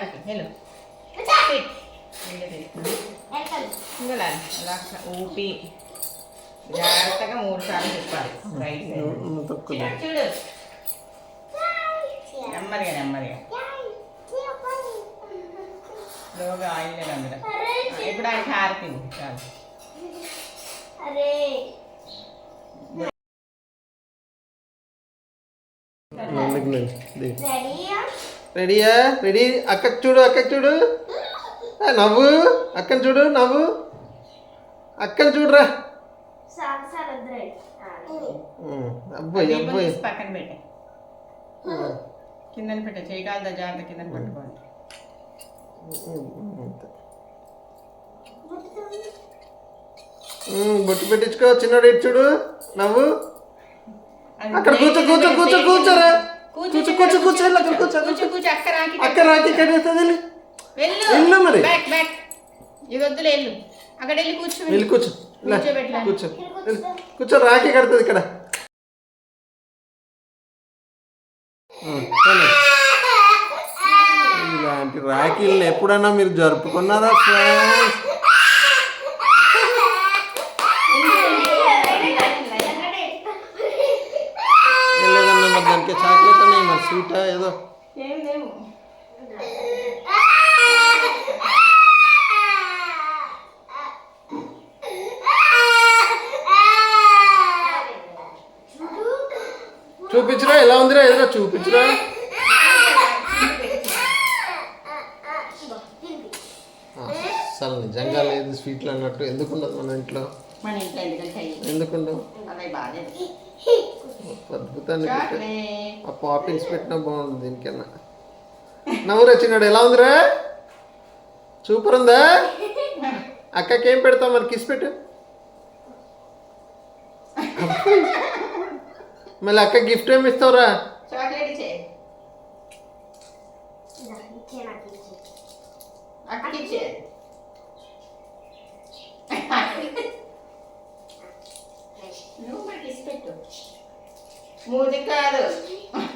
అక్కకి వెళ్ళు Sit. ఇంకా తీసుకో. ఇంకా లాలి. అలా ఊపి జాగ్రత్తగా మూడు సార్లు తిప్పాలి రైట్ సైడ్ నువ్వు తక్కువ చూడు నెమ్మదిగా నెమ్మదిగా లోగా ఆయిల్ లేదు అందులో ఆ, ఇప్పుడు ఆయన హారతి ఇవ్వు. చాలు అరే ముందుకు నుంచి దిగు. రెడీయా రెడీ అక్క చూడు అక్క చూడు నవ్వు అక్కని చూడు నవ్వు అక్కని చూడురా అబ్బాయి అబ్బాయి పక్కన పెట్టే కిందన పెట్టే చేయి కాలుతో జాగ్రత్త కిందన పట్టుకోండి బొట్టు పెట్టించుకో చిన్నోడు ఇటు చూడు నవ్వు అక్కడ కూర్చో కూర్చో కూర్చో కూర్చోరా కూర్చో, కూర్చో కూర్చో కూర్చో వెళ్ళు, అక్కడ కూర్చో కూర్చో కూర్చో అక్క రాకి అక్క రాకి కట్టేస్తుంది వెళ్ళు. వెళ్ళు మరి. Back back. ఇది వద్దులే వెళ్ళు. అక్కడ వెళ్ళి కూర్చో వెళ్ళి. కూర్చో. కూర్చో. కూర్చో. రాఖీ కడుతుంది ఇక్కడ. ఇలాంటి రాఖీలను ఎప్పుడైనా మీరు జరుపుకున్నారా ఫ్రెండ్స్ లేదన్నా మరి దానికి చాక్లెట్ ఉన్నాయి మరి స్వీటా ఏదో. చూపించరా ఎలా ఉందిరా ఎదురా చూపించరా. అసలు నిజంగా లేదు స్వీట్లు అన్నట్టు. ఎందుకు ఉండదు మన ఇంట్లో? మన చాక్లెట్ ఆ పాపిన్స్ పెట్టినా బాగుంది దీనికన్నా. నవ్వురా చిన్నాడు ఎలా ఉందిరా? సూపర్ ఉందా? అక్కకి ఏం పెడతావు మరి? కిస్ పెట్టు. మళ్ళీ అక్క గిఫ్ట్ ఏమి ఇస్తావురా? Chocolate Mônica Araújo.